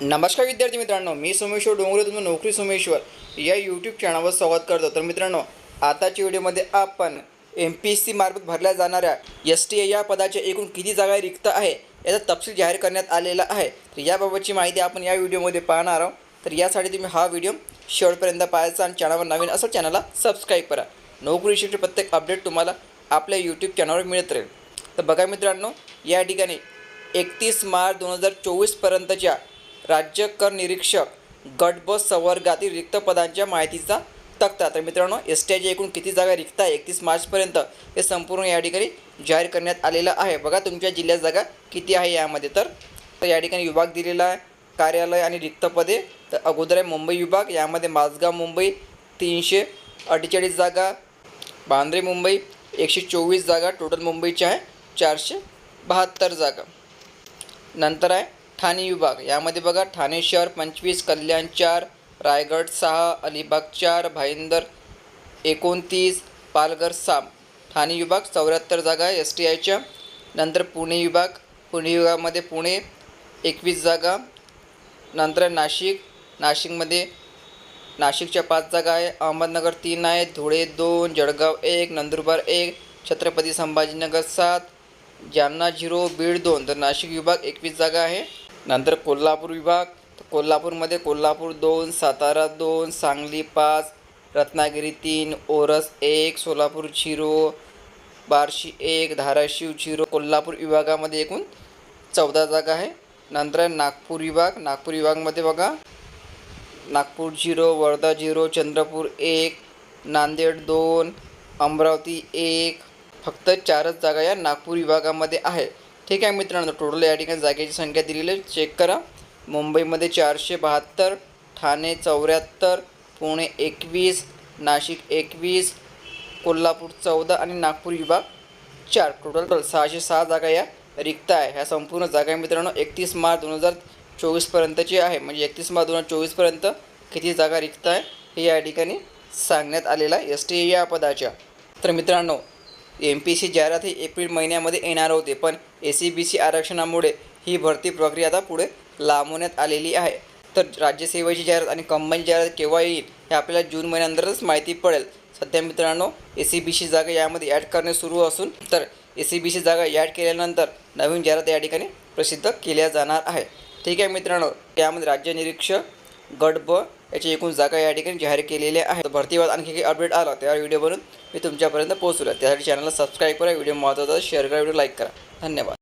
नमस्कार विद्यार्थी मित्रांनो मी सोमेश्वर डोंगरे तुम्ही नोकरी सोमेश्वर या यूट्यूब चॅनलवर स्वागत करतो. तर मित्रांनो आताच्या व्हिडिओमध्ये आपण एम पी एस सी मार्फत भरल्या जाणाऱ्या एस टी ए या पदाच्या एकूण किती जागा रिक्त आहे याचा तपशील जाहीर करण्यात आलेला आहे. तर याबाबतची माहिती आपण या व्हिडिओमध्ये पाहणार आहोत. तर यासाठी तुम्ही हा व्हिडिओ शेवटपर्यंत पाहायचा आणि चॅनलवर नवीन असेल चॅनलला सबस्क्राईब करा. नोकरीविषयीचे प्रत्येक अपडेट तुम्हाला आपल्या यूट्यूब चॅनलवर मिळत राहील. तर बघा मित्रांनो या ठिकाणी एकतीस मार्च दोन हजार चोवीसपर्यंतच्या राज्य कर निरीक्षक गट ब संवर्गातील रिक्त पदांच्या माहितीचा तक्ता. तर मित्रांनो एस टी आयच्या एकूण किती जागा रिक्त आहे? एकतीस मार्चपर्यंत हे संपूर्ण या ठिकाणी जाहीर करण्यात आलेलं आहे. बघा तुमच्या जिल्ह्यात जागा किती आहे यामध्ये? तर तर या ठिकाणी विभाग दिलेला आहे. कार्यालय आणि रिक्त पदे तर अगोदर आहे मुंबई विभाग यामध्ये माझगाव मुंबई तीनशे अठ्ठेचाळीस जागा बांद्रे मुंबई एकशे चोवीस जागा टोटल मुंबईच्या आहे चारशे बहात्तर जागा. नंतर आहे ठाणे विभाग. यामध्ये बघा ठाणे शहर पंचवीस कल्याण चार रायगड सहा अलिबाग चार भाईंदर एकोणतीस पालघर सहा. ठाणे विभाग चौऱ्याहत्तर जागा आहे एस टी आयच्या. नंतर पुणे विभाग पुणे विभागामध्ये पुणे एकवीस जागा. नंतर नाशिक नाशिकमध्ये नाशिकच्या पाच जागा आहे. अहमदनगर तीन आहे धुळे दोन जळगाव एक नंदुरबार एक छत्रपती संभाजीनगर सात जालना झिरो बीड दोन. तर नाशिक विभाग एकवीस जागा आहे. नंतर कोल्हापूर विभाग कोल्हापूरमध्ये कोल्हापूर दोन सातारा दोन सांगली पाच रत्नागिरी तीन ओरस एक सोलापूर झिरो बार्शी एक धाराशिव झिरो. कोल्हापूर विभागामध्ये एकूण चौदा जागा आहे. नंतर नागपूर विभाग नागपूर विभागमध्ये बघा. नागपूर झिरो वर्धा झिरो चंद्रपूर एक नांदेड दोन अमरावती एक फक्त चारच जागा या नागपूर विभागामध्ये आहे ठीक आहे मित्रांनो टोटल या ठिकाणी जागेची संख्या दिलेली आहे. चेक करा. मुंबईमध्ये चारशे बहात्तर ठाणे चौऱ्याहत्तर पुणे एकवीस नाशिक एकवीस कोल्हापूर चौदा आणि नागपूर विभाग चार. टोटल सहाशे सहा जागा या रिक्त आहे. ह्या संपूर्ण जागा मित्रांनो एकतीस मार्च दोन हजार चोवीसपर्यंतची आहे. म्हणजे एकतीस मार्च दोन हजार चोवीसपर्यंत किती जागा रिक्त आहे हे या ठिकाणी सांगण्यात आलेलं आहे. एस टी या पदाच्या. तर मित्रांनो एम पी सी जाहिरात ही एप्रिल महिन्यामध्ये येणार होते पण ए सी बी सी आरक्षणामुळे ही भरती प्रक्रिया आता पुढे लांबवण्यात आलेली आहे. तर राज्यसेवेची जाहिरात आणि कंबाईन जाहिरात केव्हा येईल हे आपल्याला जून महिन्यानंतरच माहिती पडेल. सध्या मित्रांनो ए सी बी सी जागा यामध्ये ॲड करणे सुरू असून तर ए सी बी सी जागा ॲड केल्यानंतर नवीन जाहिरात या ठिकाणी प्रसिद्ध केल्या जाणार आहे. ठीक आहे मित्रांनो यामध्ये राज्य निरीक्षक गट ब याची एकूण जागा या ठिकाणी जाहीर केलेल्या आहेत भरतीवर आणखी काही अपडेट आला त्या व्हिडिओ मी तुमच्यापर्यंत पोहोचवला त्यासाठी चॅनलला सबस्क्राईब करा व्हिडिओ महत्त्वाचा शेअर करा व्हिडिओ लाईक करा. धन्यवाद.